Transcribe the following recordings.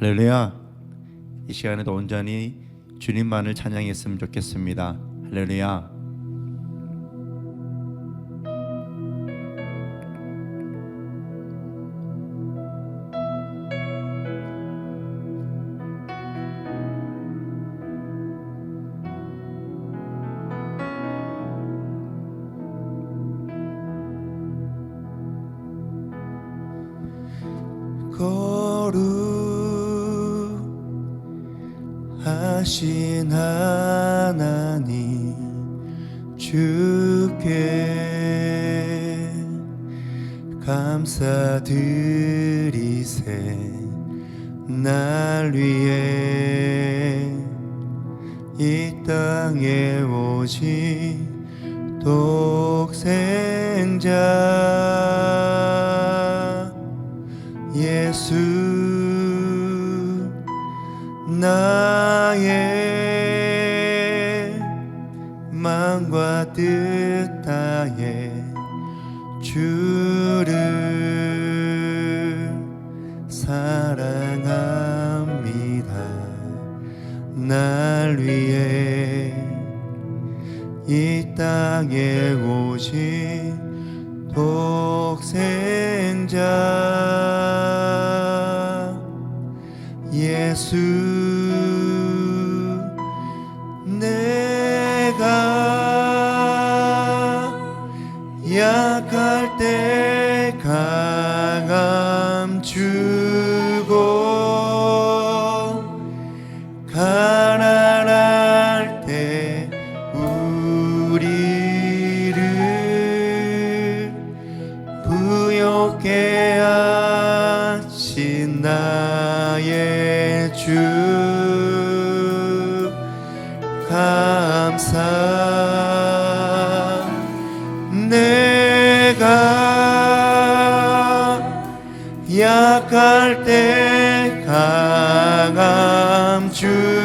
할렐루야. 이 시간에도 온전히 주님만을 찬양했으면 좋겠습니다. 할렐루야. 감사드리세. 날 위해 이 땅에 오신 독생자 예수 나의 마음과 뜻 날 위해 이 땅에 오신 독생자 예수 부욕해 하신 나의 주. 감사. 내가 약할 때 강함 주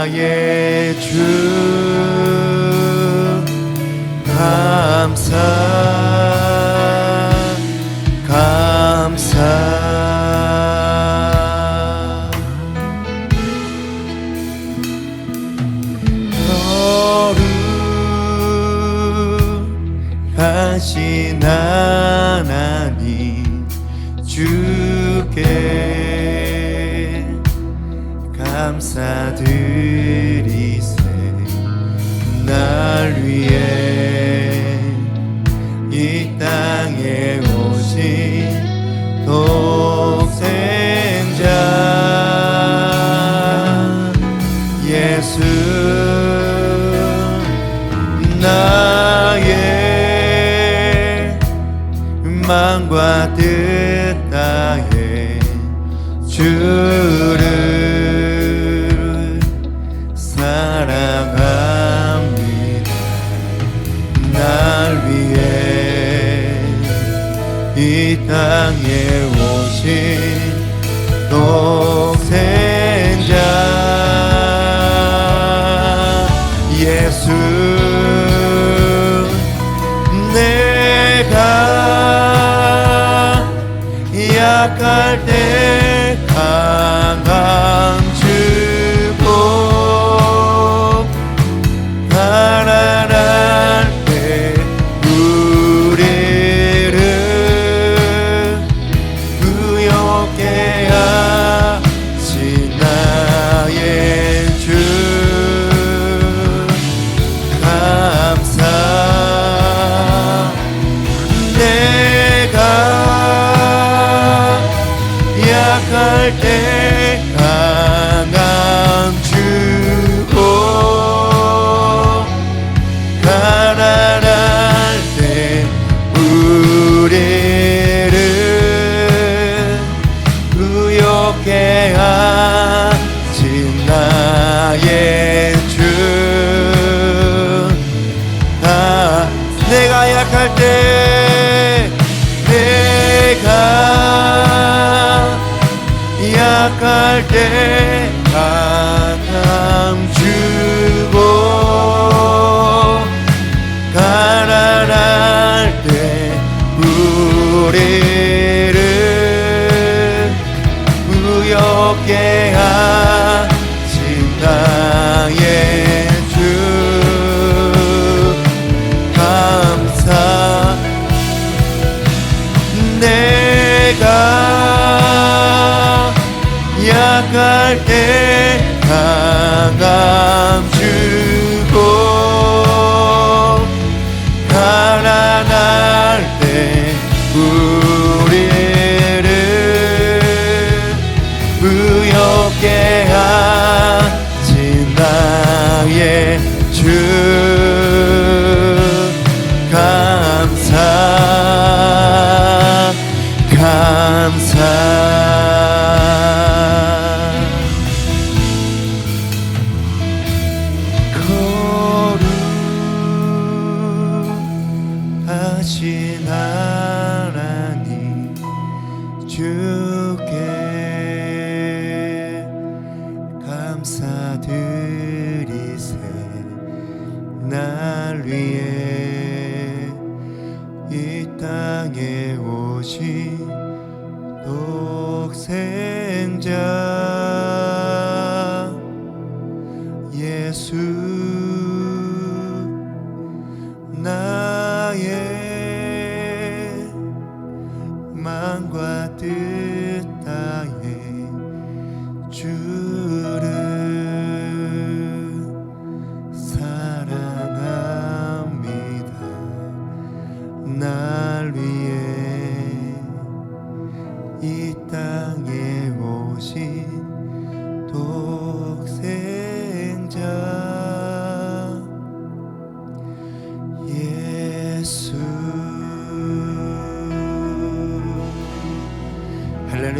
나의 주 감사 mate. 약할 주 독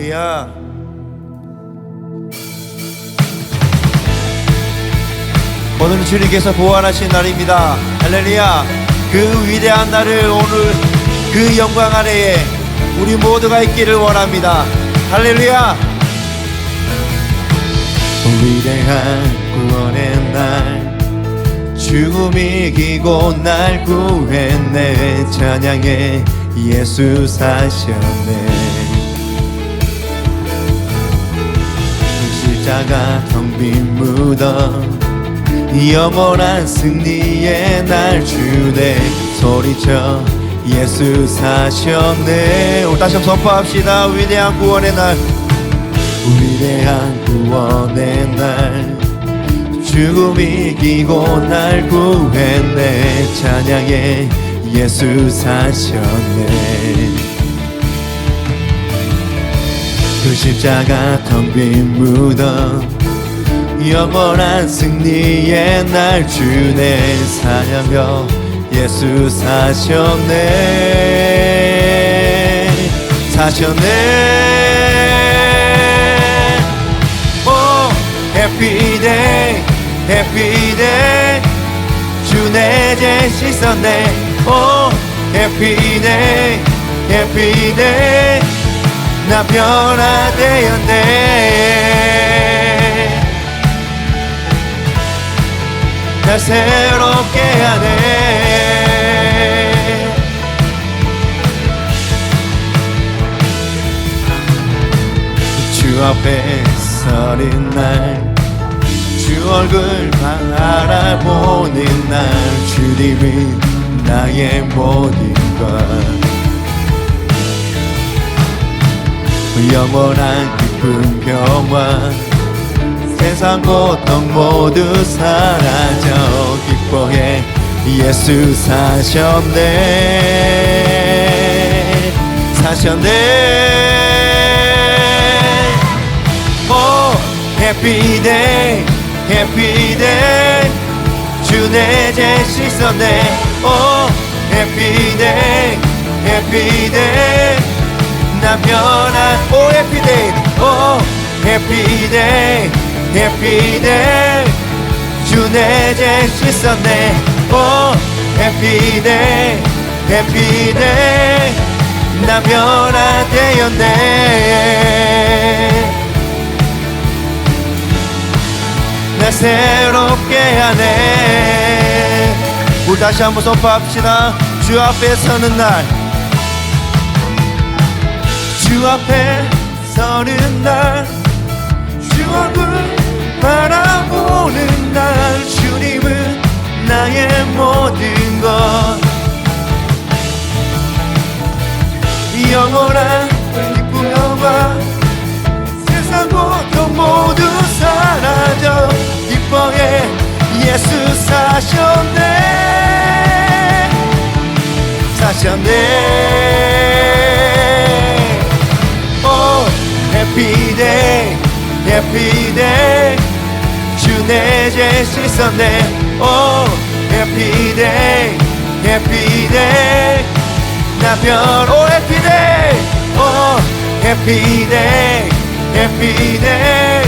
할렐루야. 오늘은 주님께서 보완하신 날입니다. 할렐루야. 그 위대한 날을 오늘 그 영광 아래에 우리 모두가 있기를 원합니다. 할렐루야. 위대한 구원의 날 죽음이 이기고 날 구했네. 찬양해 예수 사셨네 십자가 텅 빈 무덤. 영원한 승리의 날 주네 소리쳐 예수 사셨네. 다시 한번 선포합시다. 위대한 구원의 날. 위대한 구원의 날. 죽음이 이기고 날 구했네. 찬양해. 예수 사셨네 그 십자가 텅 빈 무덤 영원한 승리의 날 주네 사냥며 예수 사셨네. 사셨네. 오 해피 데이 해피 데이 주내 제 씻었네. 오 해피 데이 해피 데이 나 변화되었네. 날 새롭게 하네. 주 앞에 서린 날 주 얼굴 바라보는 날 주님이 나의 모든 것 영원한 기쁜 평화. 세상 고통 모두 사라져. 기뻐해. 예수 사셨네. 사셨네. 오 해피데이 해피데이 주내 제 씻었네. 오 해피데이 만나면 안 Oh happy day Oh happy day Happy day 주내 제수 있었네 Oh happy day Happy day 나 변화되었네 나 새롭게 하네 우리 다시 한번 선포합시다 주 앞에 서는 날 주 앞에 서는 날 주 얼굴 바라보는 날 주님은 나의 모든 것. 영원한 기쁨 영화 세상 고통 모두 사라져 기뻐해 예수 사셨네. 사셨네. 오 해피데이 해피데이 주내 죄 씻었네. 오 해피데이 해피데이 나편 오 해피데이 오 해피데이 해피데이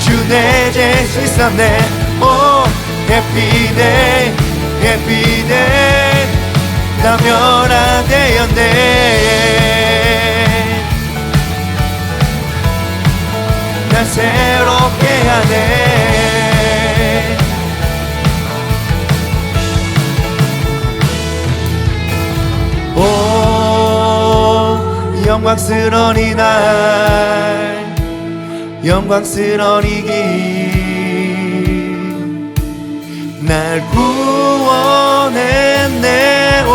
주내 죄 씻었네. 오 해피데이 해피데이 나 변화되었네 날 새롭게 하네. 오 영광스러운 이날 영광스러운 이길 날 구원했네 오.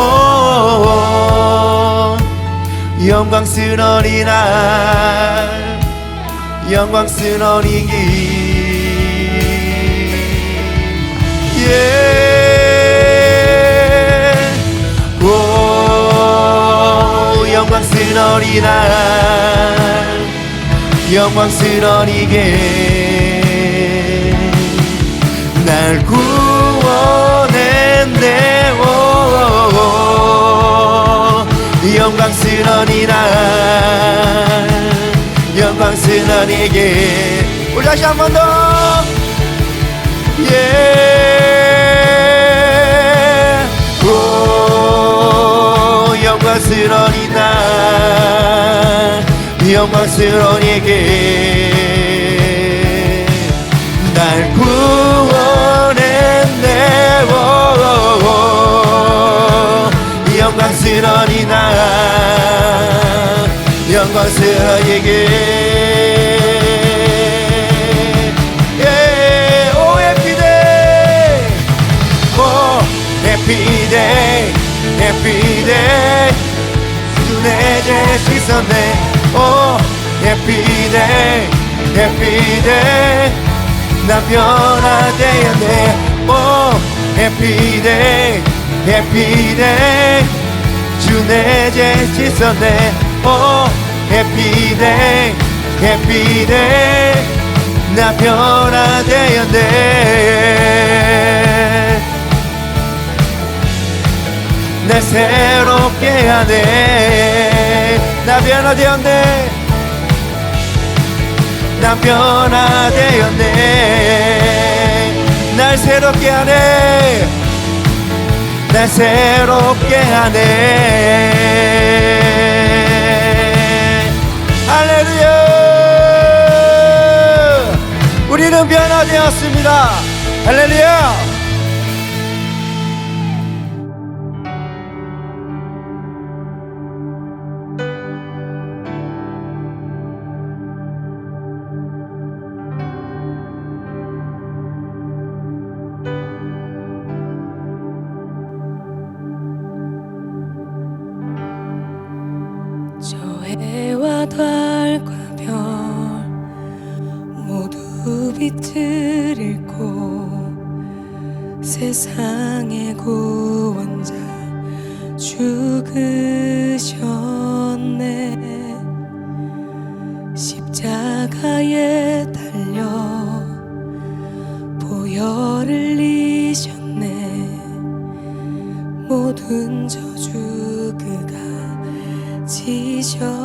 영광스러운 이날 영광스러운 이길 예. 오 영광스러운 이날. 영광스러운 이길 날 구원했네 오. 영광스러운 이날 영광스러운 이길 우리 다시 한 번 더. 예. 오, 영광스러운 이날 영광스러운 이길 날 구원했네 오, 오, 오. 영광스러운 이날 영광스러운 이길 해피데이 해피데이 눈에 죄 씻었네 오 해피데이 해피데이 나 변화되었네 오 해피데이 해피데이 주내 죄 씻었네 오 해피데이 해피데이 나 변화되었네 날 새롭게 하네. 나 변화되었네. 나 변화되었네. 날 새롭게 하네. 날 새롭게 하네. 할렐루야. 우리는 변화되었습니다. 할렐루야 잃고 세상의 구원자 죽으셨네. 십자가에 달려 보혈을 흘리셨네. 모든 저주 그가 지셨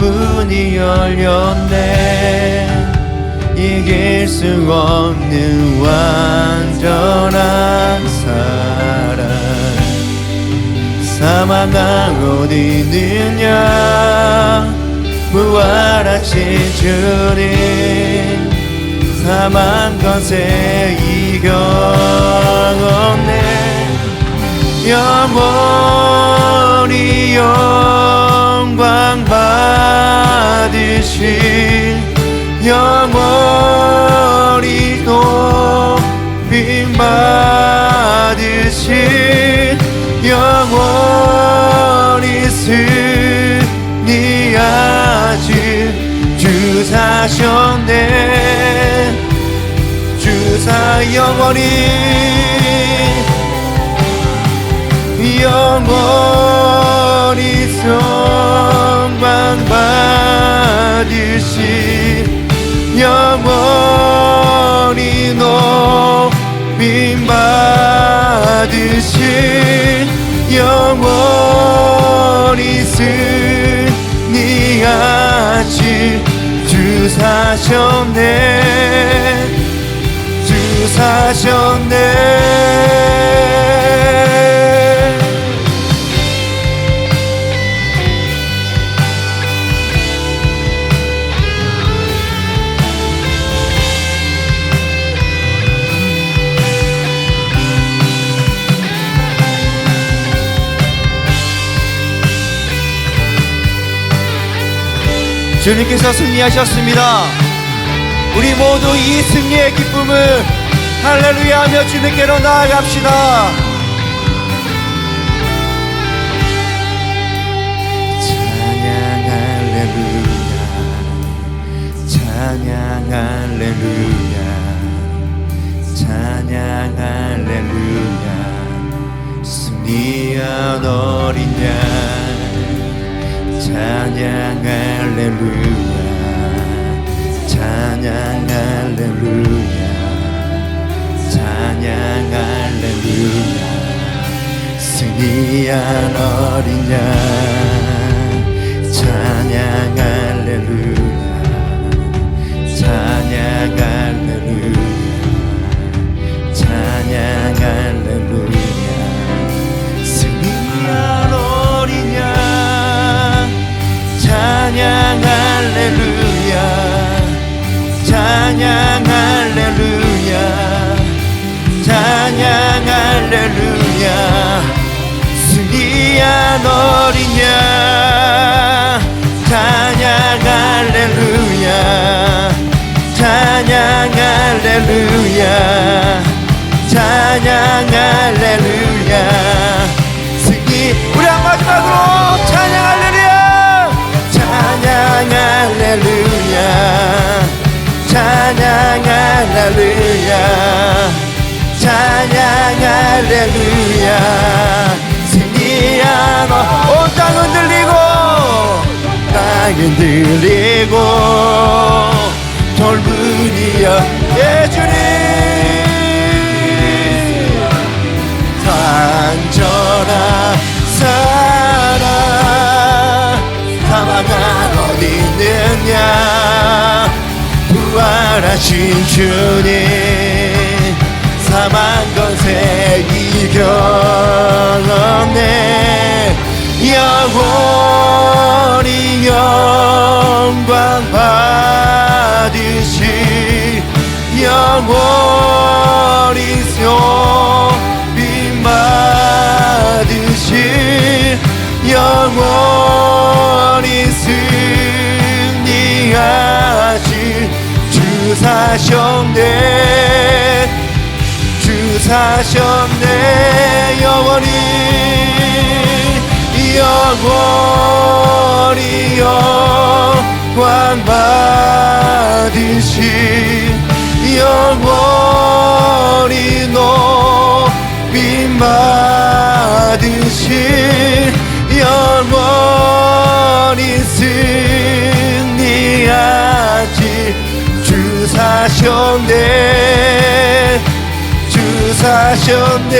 문이 열렸네. 이길 수 없는 완전한 사랑. 어디 있느냐? 부활하신 주님. 사망 건세 이겼네. 영원히 영 광 받으신 영원히 높임 받으신 영원히 승리하신 주 사셨네. 주사 영원히 영원히 성만 받으신 영원히 높임 받으신 영원히 승리하신 주 사셨네. 주 사셨네 주님께서 승리하셨습니다. 우리 모두 이 승리의 기쁨을 할렐루야 하며 주님께로 나아갑시다. 할렐루야. 찬양 할렐루야. 승리한 어린 양 찬양 할렐루야 할렐루야 찬양 할렐루야. 승리한 어- 온 땅은 들리고 땅은 들리고 돌문이여 예 주님. 단전한 사랑 사망아 어디 있느냐 부활하신 주님 사망 건세 이겼네. 영원히 영광 받으시 영원히 소빈 받으시 영원 사셨네. 주 사셨네. 영원히. 영원히 영광 받으신 영원히 높임 받으시 영원히 승리하시 사셨네. 주 사셨네.